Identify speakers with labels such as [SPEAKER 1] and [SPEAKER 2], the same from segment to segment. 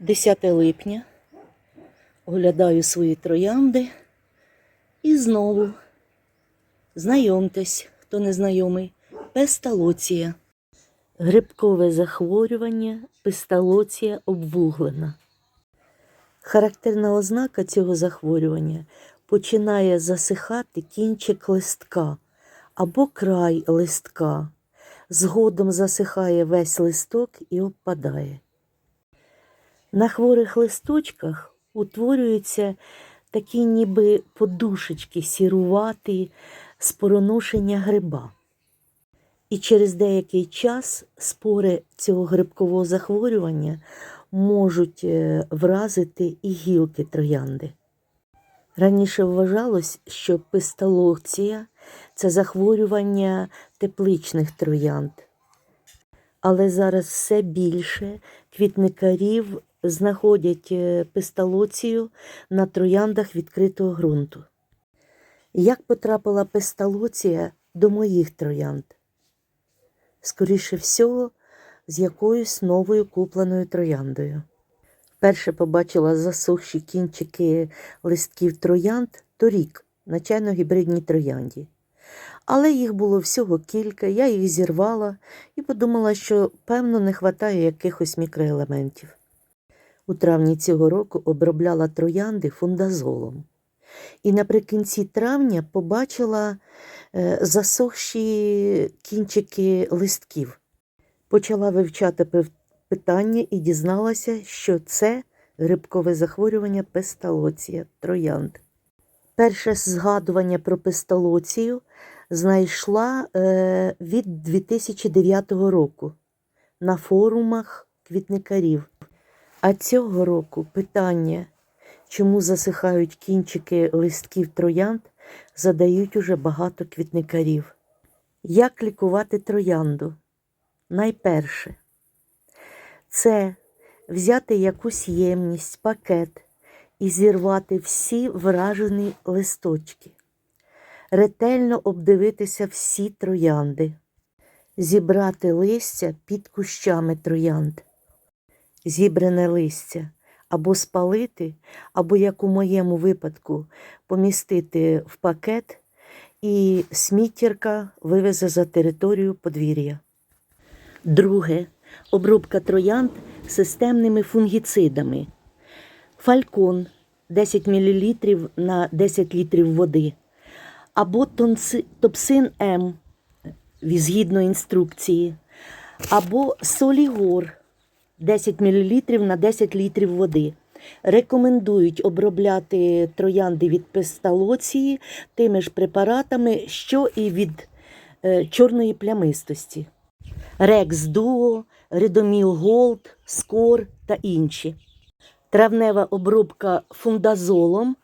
[SPEAKER 1] 10 липня. Оглядаю свої троянди. І знову знайомтесь, хто не знайомий, песталоція. Грибкове захворювання, песталоція обвуглена. Характерна ознака цього захворювання починає засихати кінчик листка або край листка. Згодом засихає весь листок і опадає. На хворих листочках утворюються такі ніби подушечки сіруваті з пороношення гриба. І через деякий час спори цього грибкового захворювання можуть е, вразити і гілки троянди. Раніше вважалось, що пистолоція це захворювання тепличних троянд. Але зараз все більше квітникарів знаходять е, песталоцію на трояндах відкритого ґрунту. Як потрапила песталоція до моїх троянд? Скоріше всього, з якоюсь новою купленою трояндою. Перше побачила засохші кінчики листків троянд торік на чайно-гібридній троянді. Але їх було всього кілька, я їх зірвала і подумала, що, певно, не вистачає якихось мікроелементів. У травні цього року обробляла троянди фундазолом. І наприкінці травня побачила е, засохші кінчики листків. Почала вивчати питання і дізналася, що це грибкове захворювання песталоція троянд. Перше згадування про песталоцію знайшла е, від 2009 року на форумах квітникарів. А цього року питання, чому засихають кінчики листків троянд, задають уже багато квітникарів. Як лікувати троянду? Найперше, це взяти якусь ємність, пакет і зірвати всі вражені листочки, ретельно обдивитися всі троянди, зібрати листя під кущами троянд, зібране листя або спалити, або, як у моєму випадку, помістити в пакет, і сміттєрка вивезе за територію подвір'я. Друге обробка троянд системними фунгіцидами. Фалькон 10 мл на 10 літрів води. Або топсин М згідно інструкції. Або солігор 10 мл на 10 літрів води. Рекомендують обробляти троянди від песталоції тими ж препаратами, що і від е, чорної плямистості. Рекс Дуо, Редоміл Голд, Скор та інші. Травнева обробка фундазолом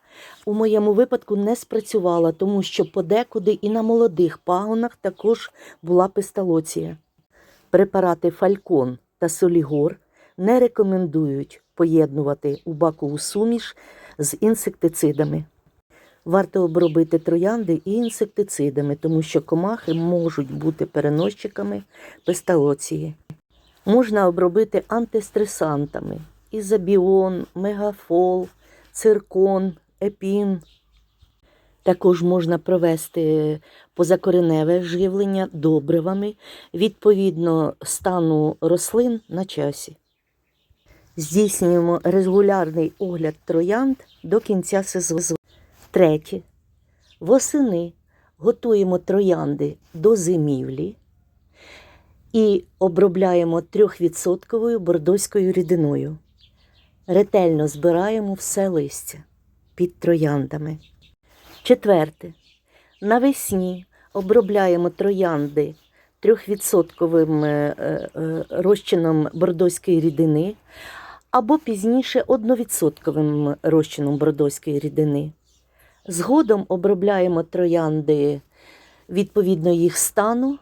[SPEAKER 1] у моєму випадку не спрацювала, тому що подекуди і на молодих пагонах також була песталоція. Препарати Фалькон та Солігор не рекомендують поєднувати у бакову суміш з інсектицидами. Варто обробити троянди і інсектицидами, тому що комахи можуть бути переносчиками песталоції. Можна обробити антистресантами ізобіон, мегафол, циркон, епін. Також можна провести позакореневе живлення добривами відповідно стану рослин на часі. Здійснюємо регулярний огляд троянд до кінця сезону. Третє. Восени готуємо троянди до зимівлі і обробляємо 3% бордоською рідиною. Ретельно збираємо все листя під трояндами. Четверте. Навесні обробляємо троянди 3% е, е, розчином бордоської рідини або пізніше 1% розчином бордоської рідини. Згодом обробляємо троянди відповідно їх стану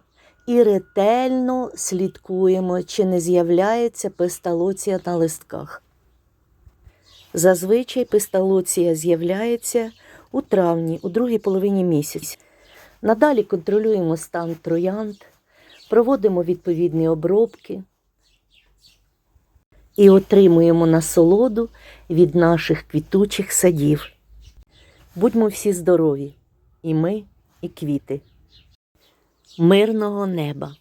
[SPEAKER 1] і ретельно слідкуємо, чи не з'являється песталоція на листках. Зазвичай песталоція з'являється у травні, у другій половині місяця. Надалі контролюємо стан троянд, проводимо відповідні обробки. І отримуємо насолоду від наших квітучих садів. Будьмо всі здорові, і ми, і квіти. Мирного неба!